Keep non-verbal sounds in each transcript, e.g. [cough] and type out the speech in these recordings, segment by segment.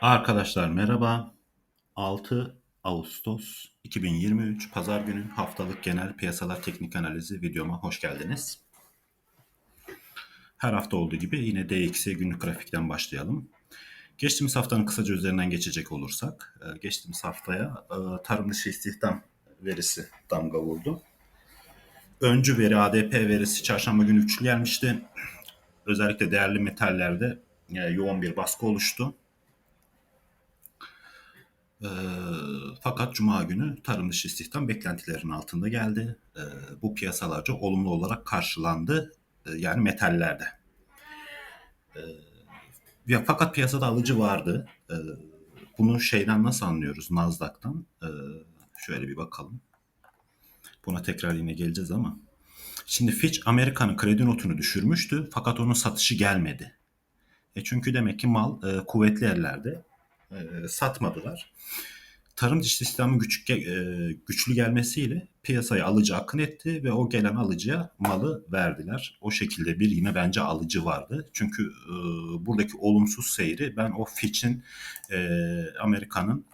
Arkadaşlar merhaba. 6 Ağustos 2023 Pazar günü haftalık genel piyasalar teknik analizi videoma hoş geldiniz. Her hafta olduğu gibi yine DXY günlük grafikten başlayalım. Geçtiğimiz haftanın kısaca üzerinden geçecek olursak, e, geçtiğimiz haftaya e, tarım dışı istihdam verisi damga vurdu. Öncü veri ADP verisi çarşamba günü üçlü gelmişti. Özellikle değerli metallerde e, yoğun bir baskı oluştu. E, fakat Cuma günü tarım dışı istihdam beklentilerin altında geldi. E, bu piyasalarca olumlu olarak karşılandı. E, yani metallerde. E, ya, fakat piyasada alıcı vardı. E, bunu şeyden nasıl anlıyoruz? Nasdaq'tan. E, şöyle bir bakalım. Buna tekrar yine geleceğiz ama. Şimdi Fitch Amerika'nın kredi notunu düşürmüştü fakat onun satışı gelmedi. E çünkü demek ki mal e, kuvvetli ellerde e, satmadılar. Tarım dışı istihdamın güç, e, güçlü gelmesiyle piyasaya alıcı akın etti ve o gelen alıcıya malı verdiler. O şekilde bir yine bence alıcı vardı. Çünkü e, buradaki olumsuz seyri ben o Fitch'in e, Amerika'nın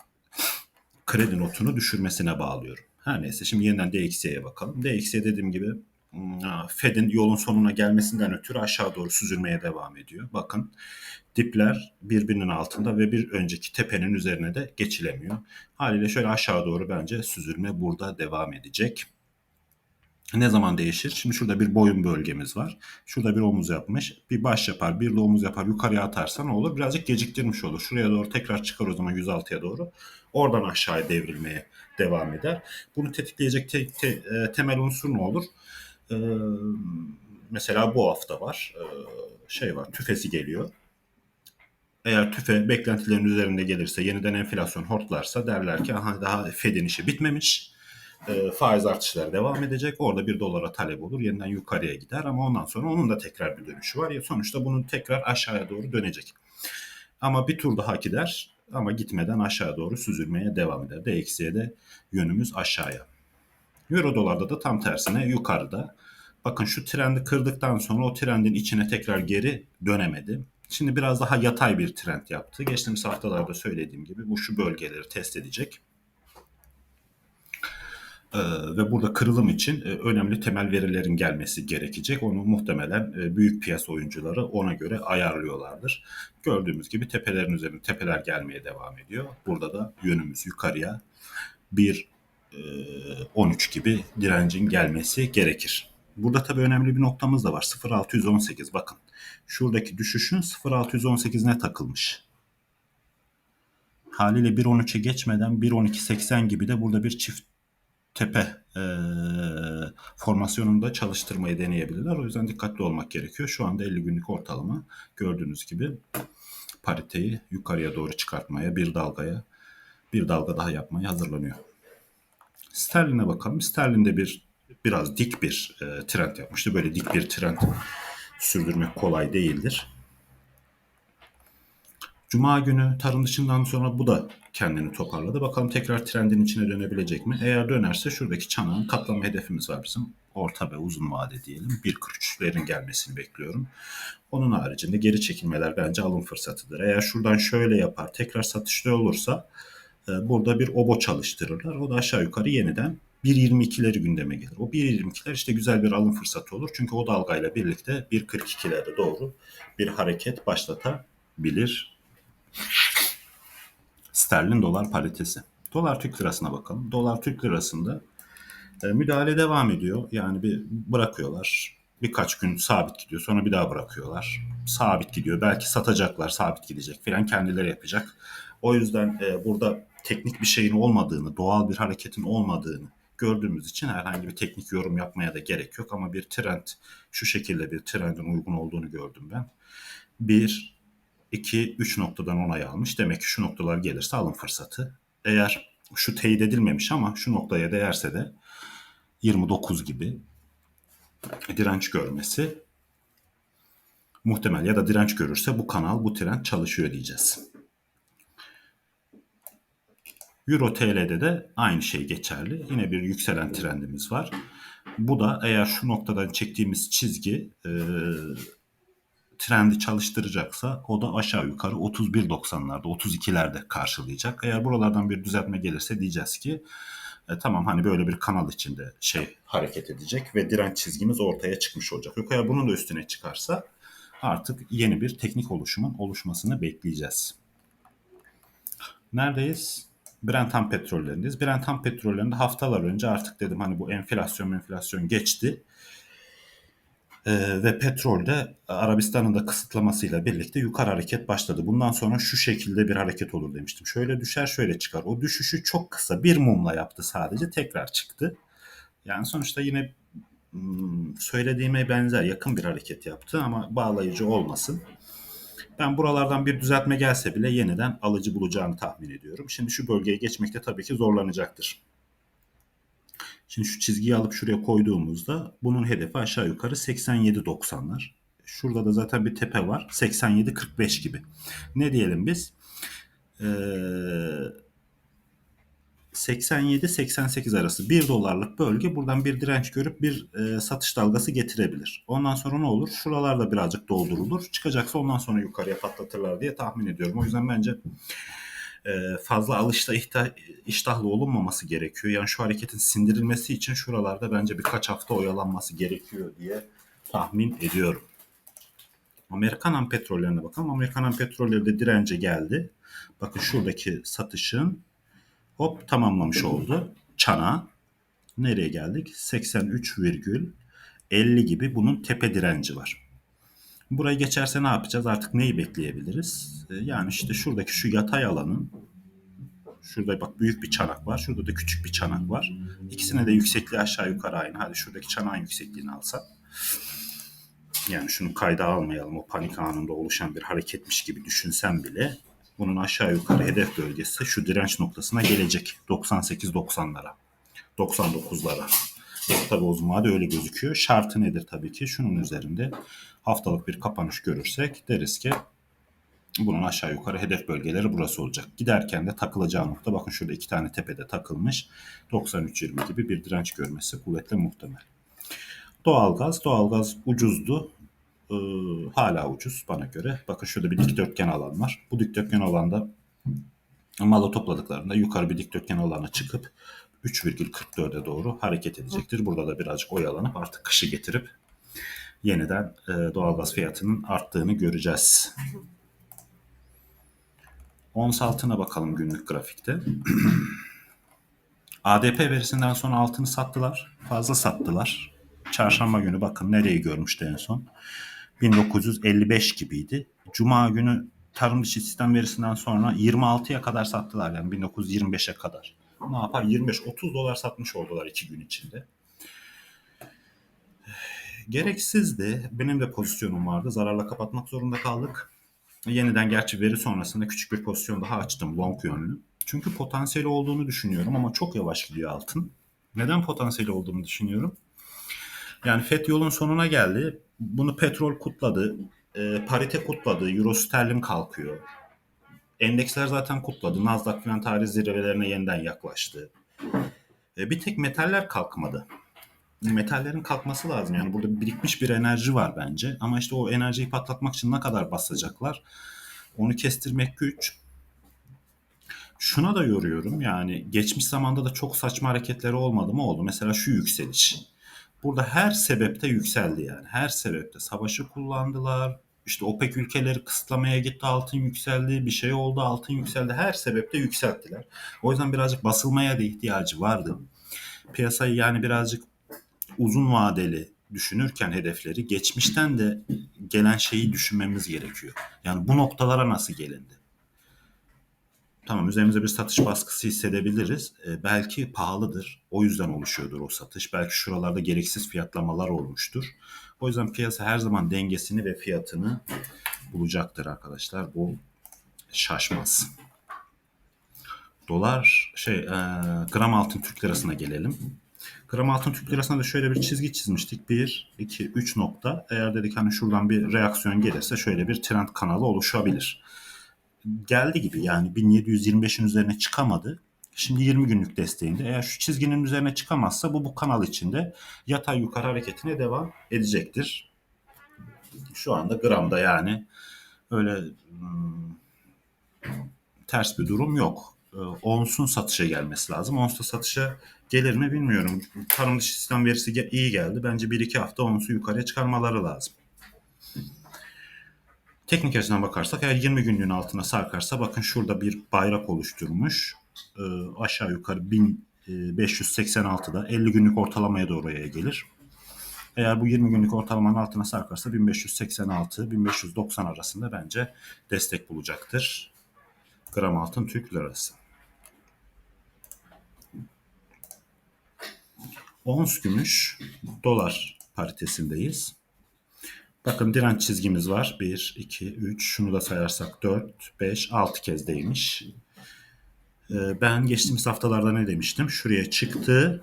kredi notunu düşürmesine bağlıyorum. Her neyse şimdi yeniden DXY'ye bakalım. DXY dediğim gibi Fed'in yolun sonuna gelmesinden ötürü aşağı doğru süzülmeye devam ediyor. Bakın dipler birbirinin altında ve bir önceki tepenin üzerine de geçilemiyor. Haliyle şöyle aşağı doğru bence süzülme burada devam edecek. Ne zaman değişir? Şimdi şurada bir boyun bölgemiz var. Şurada bir omuz yapmış. Bir baş yapar, bir de omuz yapar. Yukarıya atarsa ne olur? Birazcık geciktirmiş olur. Şuraya doğru tekrar çıkar o zaman 106'ya doğru. Oradan aşağıya devrilmeye devam eder. Bunu tetikleyecek te- te- e, temel unsur ne olur? Ee, mesela bu hafta var. Ee, şey var, tüfesi geliyor. Eğer tüfe beklentilerin üzerinde gelirse, yeniden enflasyon hortlarsa derler ki aha daha Fed'in işi bitmemiş. E, faiz artışları devam edecek. Orada bir dolara talep olur. Yeniden yukarıya gider ama ondan sonra onun da tekrar bir dönüşü var. Ya sonuçta bunun tekrar aşağıya doğru dönecek. Ama bir tur daha gider ama gitmeden aşağı doğru süzülmeye devam eder. DXY'de de yönümüz aşağıya. Euro dolarda da tam tersine yukarıda. Bakın şu trendi kırdıktan sonra o trendin içine tekrar geri dönemedi. Şimdi biraz daha yatay bir trend yaptı. Geçtiğimiz haftalarda söylediğim gibi bu şu bölgeleri test edecek. Ee, ve burada kırılım için e, önemli temel verilerin gelmesi gerekecek. Onu muhtemelen e, büyük piyasa oyuncuları ona göre ayarlıyorlardır. Gördüğümüz gibi tepelerin üzerine tepeler gelmeye devam ediyor. Burada da yönümüz yukarıya bir 13 e, gibi direncin gelmesi gerekir. Burada tabii önemli bir noktamız da var. 0.618 bakın. Şuradaki düşüşün 0.618'ine takılmış. Haliyle 1.13'e geçmeden 1.12.80 gibi de burada bir çift tepe e, formasyonunda çalıştırmayı deneyebilirler. O yüzden dikkatli olmak gerekiyor. Şu anda 50 günlük ortalama gördüğünüz gibi pariteyi yukarıya doğru çıkartmaya, bir dalgaya, bir dalga daha yapmaya hazırlanıyor. Sterlin'e bakalım. Sterlin'de bir biraz dik bir e, trend yapmıştı. Böyle dik bir trend sürdürmek kolay değildir. Cuma günü tarım dışından sonra bu da kendini toparladı. Bakalım tekrar trendin içine dönebilecek mi? Eğer dönerse şuradaki çanağın katlama hedefimiz var bizim. Orta ve uzun vade diyelim. 1.43'lerin gelmesini bekliyorum. Onun haricinde geri çekilmeler bence alım fırsatıdır. Eğer şuradan şöyle yapar tekrar satışta olursa burada bir obo çalıştırırlar. O da aşağı yukarı yeniden 1.22'leri gündeme gelir. O 1.22'ler işte güzel bir alım fırsatı olur. Çünkü o dalgayla birlikte 1.42'lere doğru bir hareket başlatabilir. Sterlin dolar paritesi. Dolar Türk lirasına bakalım. Dolar Türk lirasında e, müdahale devam ediyor. Yani bir bırakıyorlar. Birkaç gün sabit gidiyor. Sonra bir daha bırakıyorlar. Sabit gidiyor. Belki satacaklar. Sabit gidecek filan kendileri yapacak. O yüzden e, burada teknik bir şeyin olmadığını, doğal bir hareketin olmadığını gördüğümüz için herhangi bir teknik yorum yapmaya da gerek yok ama bir trend şu şekilde bir trendin uygun olduğunu gördüm ben. Bir, iki, üç noktadan onay almış. Demek ki şu noktalar gelirse alım fırsatı. Eğer şu teyit edilmemiş ama şu noktaya değerse de 29 gibi direnç görmesi muhtemel ya da direnç görürse bu kanal bu trend çalışıyor diyeceğiz. Euro TL'de de aynı şey geçerli. Yine bir yükselen trendimiz var. Bu da eğer şu noktadan çektiğimiz çizgi e, trendi çalıştıracaksa o da aşağı yukarı 31.90'larda 32'lerde karşılayacak. Eğer buralardan bir düzeltme gelirse diyeceğiz ki e, tamam hani böyle bir kanal içinde şey hareket edecek ve direnç çizgimiz ortaya çıkmış olacak. Yok eğer bunun da üstüne çıkarsa artık yeni bir teknik oluşumun oluşmasını bekleyeceğiz. Neredeyiz? Brent ham petrollerindeyiz. Brent ham petrollerinde haftalar önce artık dedim hani bu enflasyon enflasyon geçti. Ee, ve petrolde Arabistan'ın da kısıtlamasıyla birlikte yukarı hareket başladı. Bundan sonra şu şekilde bir hareket olur demiştim. Şöyle düşer şöyle çıkar. O düşüşü çok kısa bir mumla yaptı sadece tekrar çıktı. Yani sonuçta yine hmm, söylediğime benzer yakın bir hareket yaptı ama bağlayıcı olmasın. Ben buralardan bir düzeltme gelse bile yeniden alıcı bulacağını tahmin ediyorum. Şimdi şu bölgeye geçmekte tabii ki zorlanacaktır. Şimdi şu çizgiyi alıp şuraya koyduğumuzda bunun hedefi aşağı yukarı 87.90'lar. Şurada da zaten bir tepe var. 87.45 gibi. Ne diyelim biz? Ee, 87-88 arası 1 dolarlık bölge buradan bir direnç görüp bir e, satış dalgası getirebilir. Ondan sonra ne olur? Şuralarda birazcık doldurulur. Çıkacaksa ondan sonra yukarıya patlatırlar diye tahmin ediyorum. O yüzden bence e, fazla alışta ihtah, iştahlı olunmaması gerekiyor. Yani şu hareketin sindirilmesi için şuralarda bence birkaç hafta oyalanması gerekiyor diye tahmin ediyorum. Amerikan petrollerine bakalım. Amerikan ham petrolleri de dirence geldi. Bakın şuradaki satışın hop tamamlamış oldu. Çana nereye geldik? 83,50 gibi bunun tepe direnci var. Burayı geçerse ne yapacağız? Artık neyi bekleyebiliriz? Ee, yani işte şuradaki şu yatay alanın Şurada bak büyük bir çanak var. Şurada da küçük bir çanak var. İkisine de yüksekliği aşağı yukarı aynı. Hadi şuradaki çanağın yüksekliğini alsak. Yani şunu kayda almayalım. O panik anında oluşan bir hareketmiş gibi düşünsem bile bunun aşağı yukarı hedef bölgesi şu direnç noktasına gelecek. 98-90'lara. 99'lara. Tabi o zaman da öyle gözüküyor. Şartı nedir tabii ki? Şunun üzerinde haftalık bir kapanış görürsek deriz ki bunun aşağı yukarı hedef bölgeleri burası olacak. Giderken de takılacağı nokta bakın şurada iki tane tepede takılmış. 93.20 gibi bir direnç görmesi kuvvetle muhtemel. Doğalgaz, doğalgaz ucuzdu. Ee, hala ucuz bana göre. Bakın şurada bir dikdörtgen alan var. Bu dikdörtgen alanda malı topladıklarında yukarı bir dikdörtgen alana çıkıp 3,44'e doğru hareket edecektir. Burada da birazcık oyalanıp artık kışı getirip yeniden e, doğalgaz fiyatının arttığını göreceğiz. Ons altına bakalım günlük grafikte. [clears throat] ADP verisinden sonra altını sattılar. Fazla sattılar. Çarşamba günü bakın nereyi görmüştü en son. 1955 gibiydi. Cuma günü tarım dışı sistem verisinden sonra 26'ya kadar sattılar yani 1925'e kadar. Ne yapar? 25-30 dolar satmış oldular iki gün içinde. Gereksizdi. Benim de pozisyonum vardı. Zararla kapatmak zorunda kaldık. Yeniden gerçi veri sonrasında küçük bir pozisyon daha açtım long yönlü. Çünkü potansiyeli olduğunu düşünüyorum ama çok yavaş gidiyor altın. Neden potansiyeli olduğunu düşünüyorum? Yani FED yolun sonuna geldi. Bunu petrol kutladı. E, parite kutladı. Euro sterlin kalkıyor. Endeksler zaten kutladı. Nasdaq filan tarih zirvelerine yeniden yaklaştı. E, bir tek metaller kalkmadı. Metallerin kalkması lazım. Yani burada birikmiş bir enerji var bence. Ama işte o enerjiyi patlatmak için ne kadar basacaklar? Onu kestirmek güç. Şuna da yoruyorum. Yani geçmiş zamanda da çok saçma hareketleri olmadı mı oldu. Mesela şu yükseliş. Burada her sebepte yükseldi yani. Her sebepte. Savaşı kullandılar. İşte OPEC ülkeleri kısıtlamaya gitti altın yükseldi. Bir şey oldu altın yükseldi. Her sebepte yükselttiler. O yüzden birazcık basılmaya da ihtiyacı vardı. Piyasayı yani birazcık uzun vadeli düşünürken hedefleri geçmişten de gelen şeyi düşünmemiz gerekiyor. Yani bu noktalara nasıl gelindi? Tamam üzerimize bir satış baskısı hissedebiliriz. E, belki pahalıdır. O yüzden oluşuyordur o satış. Belki şuralarda gereksiz fiyatlamalar olmuştur. O yüzden piyasa her zaman dengesini ve fiyatını bulacaktır arkadaşlar. Bu şaşmaz. Dolar şey e, gram altın Türk lirasına gelelim. Gram altın Türk lirasına da şöyle bir çizgi çizmiştik. 1, 2, 3 nokta. Eğer dedik hani şuradan bir reaksiyon gelirse şöyle bir trend kanalı oluşabilir. Geldi gibi yani 1725'in üzerine çıkamadı. Şimdi 20 günlük desteğinde. Eğer şu çizginin üzerine çıkamazsa bu bu kanal içinde yatay yukarı hareketine devam edecektir. Şu anda gramda yani öyle hmm, ters bir durum yok. E, Ons'un satışa gelmesi lazım. Ons'ta satışa gelir mi bilmiyorum. Tarım dışı sistem verisi iyi geldi. Bence 1-2 hafta Ons'u yukarıya çıkarmaları lazım. Teknik açıdan bakarsak eğer 20 günlüğün altına sarkarsa bakın şurada bir bayrak oluşturmuş. E, aşağı yukarı 1586'da 50 günlük ortalamaya doğru gelir. Eğer bu 20 günlük ortalamanın altına sarkarsa 1586-1590 arasında bence destek bulacaktır. Gram altın Türk lirası. Ons gümüş dolar paritesindeyiz. Bakın direnç çizgimiz var. 1, 2, 3, şunu da sayarsak 4, 5, 6 kez değmiş. Ee, Ben geçtiğimiz haftalarda ne demiştim? Şuraya çıktı.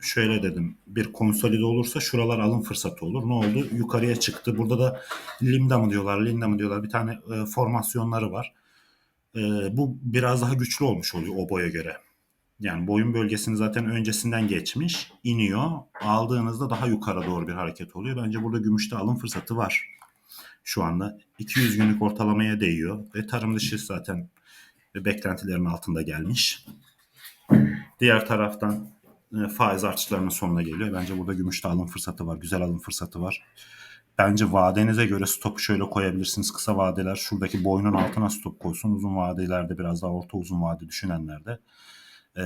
Şöyle dedim. Bir konsolide olursa şuralar alım fırsatı olur. Ne oldu? Yukarıya çıktı. Burada da Linda mı diyorlar, Linda mı diyorlar. Bir tane e, formasyonları var. E, bu biraz daha güçlü olmuş oluyor o boya göre. Yani boyun bölgesini zaten öncesinden geçmiş, iniyor. Aldığınızda daha yukarı doğru bir hareket oluyor. Bence burada gümüşte alım fırsatı var. Şu anda 200 günlük ortalamaya değiyor ve tarım dışı zaten beklentilerin altında gelmiş. Diğer taraftan e, faiz artışlarının sonuna geliyor. Bence burada gümüşte alım fırsatı var. Güzel alım fırsatı var. Bence vadenize göre stopu şöyle koyabilirsiniz. Kısa vadeler şuradaki boynun altına stop koysun. Uzun vadelerde biraz daha orta uzun vade düşünenler de e,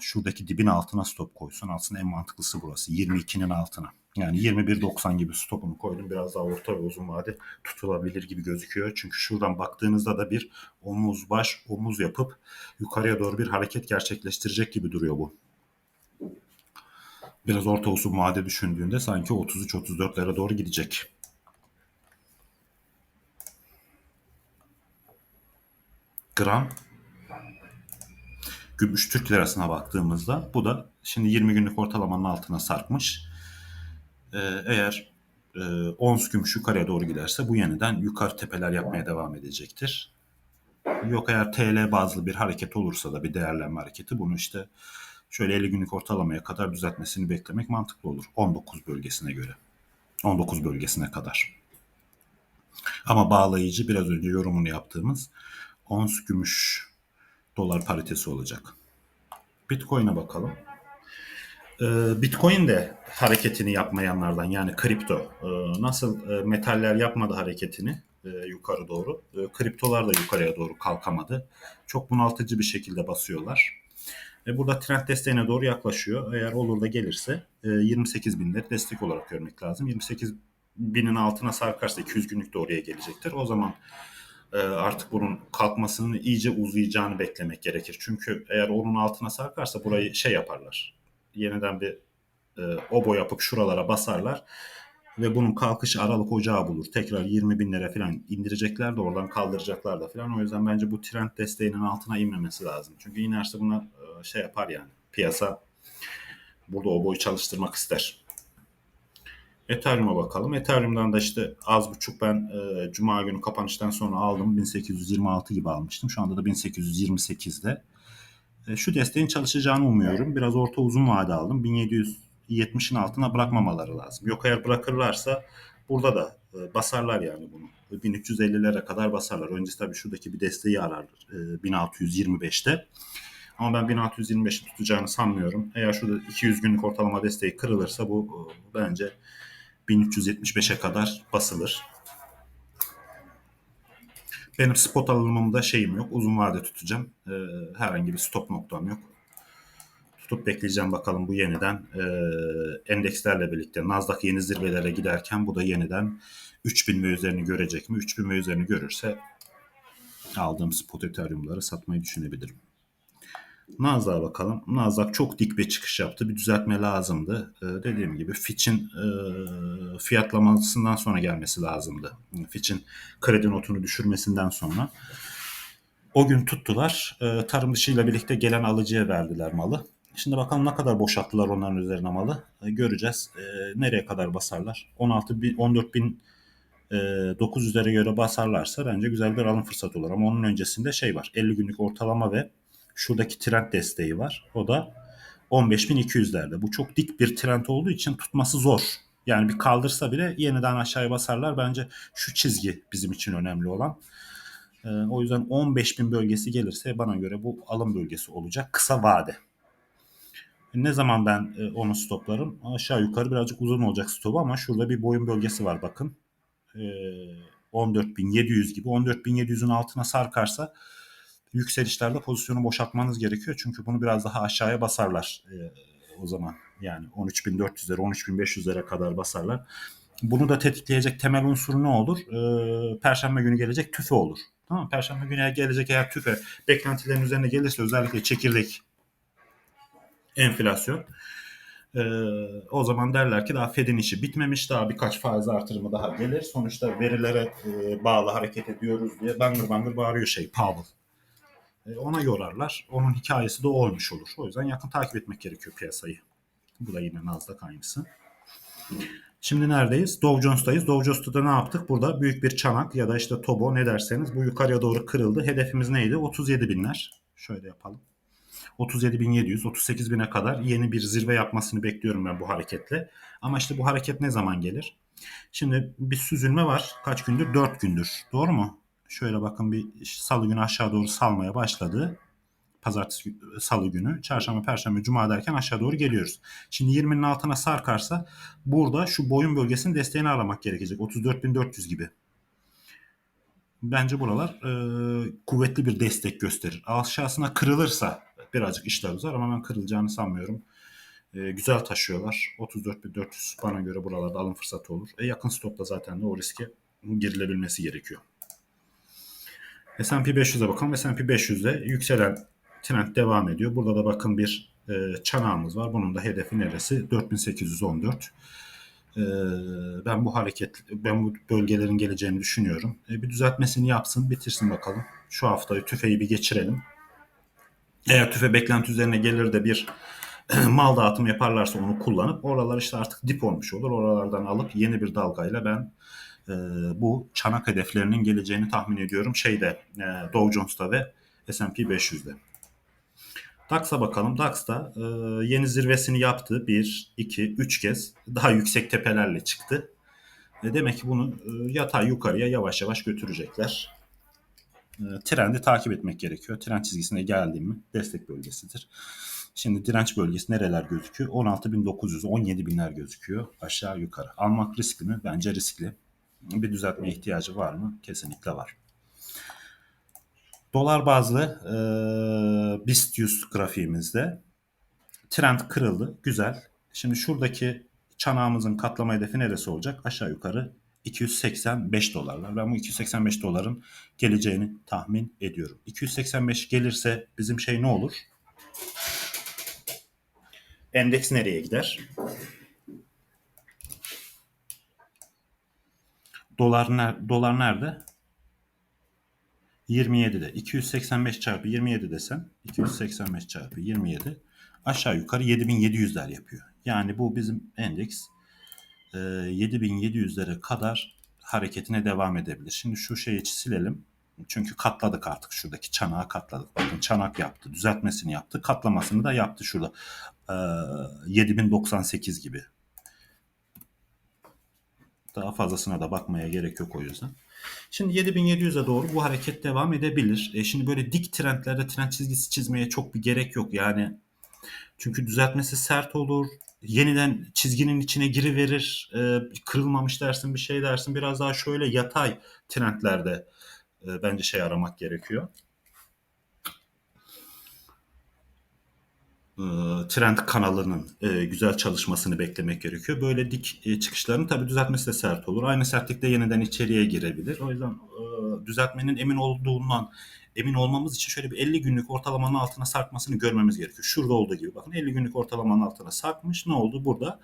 şuradaki dibin altına stop koysun. Aslında en mantıklısı burası. 22'nin altına. Yani 21.90 gibi stopunu koydum. Biraz daha orta ve uzun vade tutulabilir gibi gözüküyor. Çünkü şuradan baktığınızda da bir omuz baş omuz yapıp yukarıya doğru bir hareket gerçekleştirecek gibi duruyor bu. Biraz orta uzun vade düşündüğünde sanki 33-34'lere doğru gidecek. Gram gümüş Türk lirasına baktığımızda bu da şimdi 20 günlük ortalamanın altına sarkmış. Ee, eğer e, ons gümüş yukarıya doğru giderse bu yeniden yukarı tepeler yapmaya devam edecektir. Yok eğer TL bazlı bir hareket olursa da bir değerlenme hareketi bunu işte şöyle 50 günlük ortalamaya kadar düzeltmesini beklemek mantıklı olur. 19 bölgesine göre. 19 bölgesine kadar. Ama bağlayıcı biraz önce yorumunu yaptığımız ons gümüş dolar paritesi olacak. Bitcoin'e bakalım. Ee, Bitcoin de hareketini yapmayanlardan yani kripto Ee, nasıl e, metaller yapmadı hareketini e, yukarı doğru e, kriptolar da yukarıya doğru kalkamadı. Çok bunaltıcı bir şekilde basıyorlar. Burada trend desteğine doğru yaklaşıyor. Eğer olur da gelirse 28 binleri destek olarak görmek lazım. 28 binin altına sarkarsa 200 günlük de oraya gelecektir. O zaman e, artık bunun kalkmasının iyice uzayacağını beklemek gerekir. Çünkü eğer onun altına sarkarsa burayı şey yaparlar. Yeniden bir e, obo yapıp şuralara basarlar ve bunun kalkışı Aralık Ocağı bulur. Tekrar 20 binlere falan indirecekler de oradan kaldıracaklar da falan. O yüzden bence bu trend desteğinin altına inmemesi lazım. Çünkü inerse buna e, şey yapar yani. Piyasa burada o boyu çalıştırmak ister. Ethereum'a bakalım. Ethereum'dan da işte az buçuk ben e, Cuma günü kapanıştan sonra aldım. 1826 gibi almıştım. Şu anda da 1828'de. E, şu desteğin çalışacağını umuyorum. Biraz orta uzun vade aldım. 1770'in altına bırakmamaları lazım. Yok eğer bırakırlarsa burada da e, basarlar yani bunu. 1350'lere kadar basarlar. Öncesi tabii şuradaki bir desteği arar e, 1625'te. Ama ben 1625'i tutacağını sanmıyorum. Eğer şurada 200 günlük ortalama desteği kırılırsa bu e, bence 1375'e kadar basılır. Benim spot alımımda şeyim yok. Uzun vade tutacağım. Ee, herhangi bir stop noktam yok. Tutup bekleyeceğim bakalım bu yeniden e, endekslerle birlikte Nasdaq yeni zirvelere giderken bu da yeniden 3000 ve üzerini görecek mi? 3000 ve üzerini görürse aldığım spot ethereum'ları satmayı düşünebilirim. Nasdaq'a bakalım. Nasdaq çok dik bir çıkış yaptı. Bir düzeltme lazımdı. Ee, dediğim gibi Fitch'in e, fiyatlamasından sonra gelmesi lazımdı. Fitch'in kredi notunu düşürmesinden sonra. O gün tuttular. E, tarım dışıyla birlikte gelen alıcıya verdiler malı. Şimdi bakalım ne kadar boşalttılar onların üzerine malı. E, göreceğiz. E, nereye kadar basarlar? 16 bin, 14 bin e, 900'lere göre basarlarsa bence güzel bir alım fırsatı olur. Ama onun öncesinde şey var. 50 günlük ortalama ve şuradaki trend desteği var. O da 15.200'lerde. Bu çok dik bir trend olduğu için tutması zor. Yani bir kaldırsa bile yeniden aşağıya basarlar. Bence şu çizgi bizim için önemli olan. Ee, o yüzden 15.000 bölgesi gelirse bana göre bu alım bölgesi olacak kısa vade. Ne zaman ben e, onu stoplarım? Aşağı yukarı birazcık uzun olacak stopu ama şurada bir boyun bölgesi var bakın. Ee, 14.700 gibi. 14.700'ün altına sarkarsa yükselişlerde pozisyonu boşaltmanız gerekiyor. Çünkü bunu biraz daha aşağıya basarlar ee, o zaman. Yani 13.400'lere 13.500'lere kadar basarlar. Bunu da tetikleyecek temel unsur ne olur? Ee, Perşembe günü gelecek tüfe olur. Tamam? Perşembe günü gelecek eğer tüfe beklentilerin üzerine gelirse özellikle çekirdek enflasyon ee, o zaman derler ki daha Fed'in işi bitmemiş daha birkaç faiz artırımı daha gelir. Sonuçta verilere e, bağlı hareket ediyoruz diye bangır bangır bağırıyor şey Powell. E, ona yorarlar. Onun hikayesi de olmuş olur. O yüzden yakın takip etmek gerekiyor piyasayı. Bu da yine Nasdaq aynısı. Şimdi neredeyiz? Dow Jones'tayız. Dow Jones'ta da ne yaptık? Burada büyük bir çanak ya da işte tobo ne derseniz bu yukarıya doğru kırıldı. Hedefimiz neydi? 37 binler. Şöyle yapalım. 37.700, 38.000'e kadar yeni bir zirve yapmasını bekliyorum ben bu hareketle. Ama işte bu hareket ne zaman gelir? Şimdi bir süzülme var. Kaç gündür? 4 gündür. Doğru mu? Şöyle bakın bir salı günü aşağı doğru salmaya başladı. Pazartesi, salı günü, çarşamba, perşembe, cuma derken aşağı doğru geliyoruz. Şimdi 20'nin altına sarkarsa burada şu boyun bölgesinin desteğini aramak gerekecek. 34.400 gibi. Bence buralar e, kuvvetli bir destek gösterir. Aşağısına kırılırsa birazcık işler uzar ama ben kırılacağını sanmıyorum. E, güzel taşıyorlar. 34.400 bana göre buralarda alım fırsatı olur. E, yakın stopla zaten de o riske girilebilmesi gerekiyor. S&P 500'e bakalım. S&P 500'de yükselen trend devam ediyor. Burada da bakın bir e, çanağımız var. Bunun da hedefi neresi? 4814. E, ben bu hareket, ben bu bölgelerin geleceğini düşünüyorum. E, bir düzeltmesini yapsın, bitirsin bakalım. Şu haftayı tüfeği bir geçirelim. Eğer tüfe beklenti üzerine gelir de bir [clears throat] mal dağıtımı yaparlarsa onu kullanıp oralar işte artık dip olmuş olur. Oralardan alıp yeni bir dalgayla ben e, bu çanak hedeflerinin geleceğini tahmin ediyorum. Şeyde e, Dow Jones'ta ve S&P 500'de. DAX'a bakalım. DAX'ta e, yeni zirvesini yaptı. 1, 2, 3 kez. Daha yüksek tepelerle çıktı. E, demek ki bunu e, yatay yukarıya yavaş yavaş götürecekler. E, trendi takip etmek gerekiyor. Trend çizgisine geldi mi destek bölgesidir. Şimdi direnç bölgesi nereler gözüküyor? 16.900, 17.000'ler gözüküyor aşağı yukarı. Almak riskli mi? Bence riskli. Bir düzeltmeye ihtiyacı var mı? Kesinlikle var. Dolar bazlı e, BIST 100 grafiğimizde trend kırıldı. Güzel. Şimdi şuradaki çanağımızın katlama hedefi neresi olacak? Aşağı yukarı 285 dolarlar. Ben bu 285 doların geleceğini tahmin ediyorum. 285 gelirse bizim şey ne olur? Endeks nereye gider? Dolar, ner dolar nerede? 27'de. 285 çarpı 27 desem 285 çarpı 27 aşağı yukarı 7700'ler yapıyor. Yani bu bizim endeks e, 7700'lere kadar hareketine devam edebilir. Şimdi şu şeyi silelim. Çünkü katladık artık şuradaki çanağı katladık. Bakın çanak yaptı. Düzeltmesini yaptı. Katlamasını da yaptı şurada. E, 7098 gibi. Daha fazlasına da bakmaya gerek yok o yüzden. Şimdi 7700'e doğru bu hareket devam edebilir. E şimdi böyle dik trendlerde trend çizgisi çizmeye çok bir gerek yok. Yani çünkü düzeltmesi sert olur. Yeniden çizginin içine giriverir. E, kırılmamış dersin bir şey dersin. Biraz daha şöyle yatay trendlerde e, bence şey aramak gerekiyor. Trend kanalının e, güzel çalışmasını beklemek gerekiyor. Böyle dik e, çıkışların tabi düzeltmesi de sert olur. Aynı sertlikte yeniden içeriye girebilir. O yüzden düzeltmenin emin olduğundan emin olmamız için şöyle bir 50 günlük ortalamanın altına sarkmasını görmemiz gerekiyor. Şurada olduğu gibi bakın 50 günlük ortalamanın altına sarkmış. Ne oldu burada?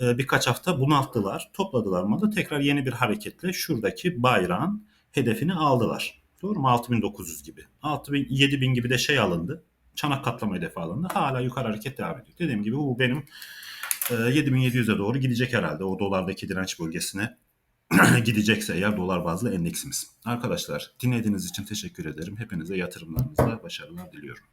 birkaç hafta bunalttılar, topladılar malı. Tekrar yeni bir hareketle şuradaki bayrağın hedefini aldılar. Doğru mu? 6900 gibi. 6000, 7000 gibi de şey alındı çanak katlama hedefi alındı. Hala yukarı hareket devam ediyor. Dediğim gibi bu benim e, 7700'e doğru gidecek herhalde. O dolardaki direnç bölgesine [clears throat] gidecekse eğer dolar bazlı endeksimiz. Arkadaşlar dinlediğiniz için teşekkür ederim. Hepinize yatırımlarınızda başarılar diliyorum.